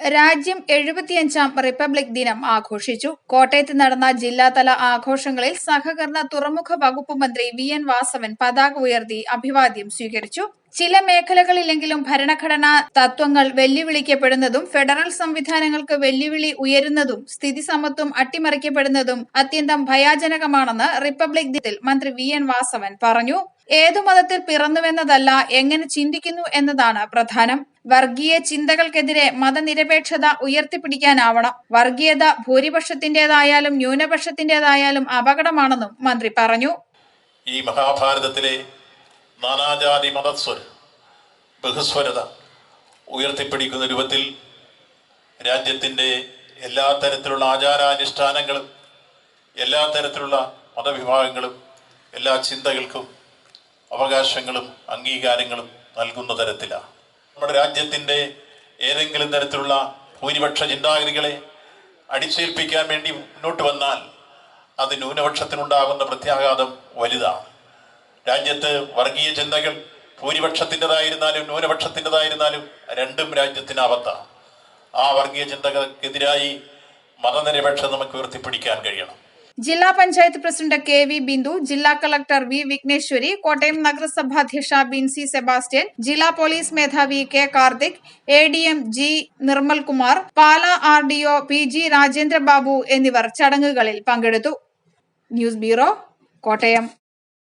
രാജ്യം എഴുപത്തിയഞ്ചാം റിപ്പബ്ലിക് ദിനം ആഘോഷിച്ചു. കോട്ടയത്ത് നടന്ന ജില്ലാതല ആഘോഷങ്ങളിൽ സഹകരണ തുറമുഖ വകുപ്പ് മന്ത്രി വി എൻ വാസവൻ പതാക ഉയർത്തി അഭിവാദ്യം സ്വീകരിച്ചു. ചില മേഖലകളിലെങ്കിലും ഭരണഘടനാ തത്വങ്ങൾ വെല്ലുവിളിക്കപ്പെടുന്നതും ഫെഡറൽ സംവിധാനങ്ങൾക്ക് വെല്ലുവിളി ഉയരുന്നതും സ്ഥിതി സമത്വം അട്ടിമറിക്കപ്പെടുന്നതും അത്യന്തം ഭയാജനകമാണെന്ന് റിപ്പബ്ലിക് ദിനത്തിൽ മന്ത്രി വി എൻ വാസവൻ പറഞ്ഞു. ഏതു മതത്തിൽ പിറന്നുവെന്നതല്ല എങ്ങനെ ചിന്തിക്കുന്നു എന്നതാണ് പ്രധാനം. വർഗീയ ചിന്തകൾക്കെതിരെ മതനിരപേക്ഷത ഉയർത്തിപ്പിടിക്കാനാവണം. വർഗീയത ഭൂരിപക്ഷത്തിന്റേതായാലും ന്യൂനപക്ഷത്തിന്റേതായാലും അപകടമാണെന്നും മന്ത്രി പറഞ്ഞു. ഈ മഹാഭാരതത്തിലെ നാനാജാതി മതസ്വര ബഹുസ്വരത ഉയർത്തിപ്പിടിക്കുന്ന രൂപത്തിൽ രാജ്യത്തിന്റെ എല്ലാ തരത്തിലുള്ള ആചാരാനുഷ്ഠാനങ്ങളും എല്ലാ തരത്തിലുള്ള മതവിഭാഗങ്ങളും എല്ലാ ചിന്തകൾക്കും അവകാശങ്ങളും അംഗീകാരങ്ങളും നൽകുന്ന തരത്തിലാണ്. നമ്മുടെ രാജ്യത്തിന്റെ ഏതെങ്കിലും തരത്തിലുള്ള ഭൂരിപക്ഷ ചിന്താഗതികളെ അടിച്ചേൽപ്പിക്കാൻ വേണ്ടി മുന്നോട്ട് വന്നാൽ അത് ന്യൂനപക്ഷത്തിനുണ്ടാകുന്ന പ്രത്യാഘാതം വലുതാണ്. രാജ്യത്ത് വർഗീയ ചിന്തകൾ ഭൂരിപക്ഷത്തിന്റെതായിരുന്നാലും ന്യൂനപക്ഷത്തിന്റെതായിരുന്നാലും രണ്ടും രാജ്യത്തിന് ആപത്താണ് ആ വർഗീയ ചിന്തകൾക്കെതിരായി മതനിരപേക്ഷത നമുക്ക് ഉയർത്തിപ്പിടിക്കാൻ കഴിയണം. ജില്ലാ panchayat president K V Bindu ജില്ലാ കളക്ടർ വി വിഘ്നേശ്വരി കോട്ടയം നഗരസഭാധ്യക്ഷ ബിൻസി സെബാസ്റ്റ്യൻ ജില്ലാ പോലീസ് മേധാവി K Karthik A D M G Nirmalkumar Pala R D O P G Rajendrababu എന്നിവർ ചടങ്ങുകളിൽ പങ്കെടുത്തു. News bureau Kottayam.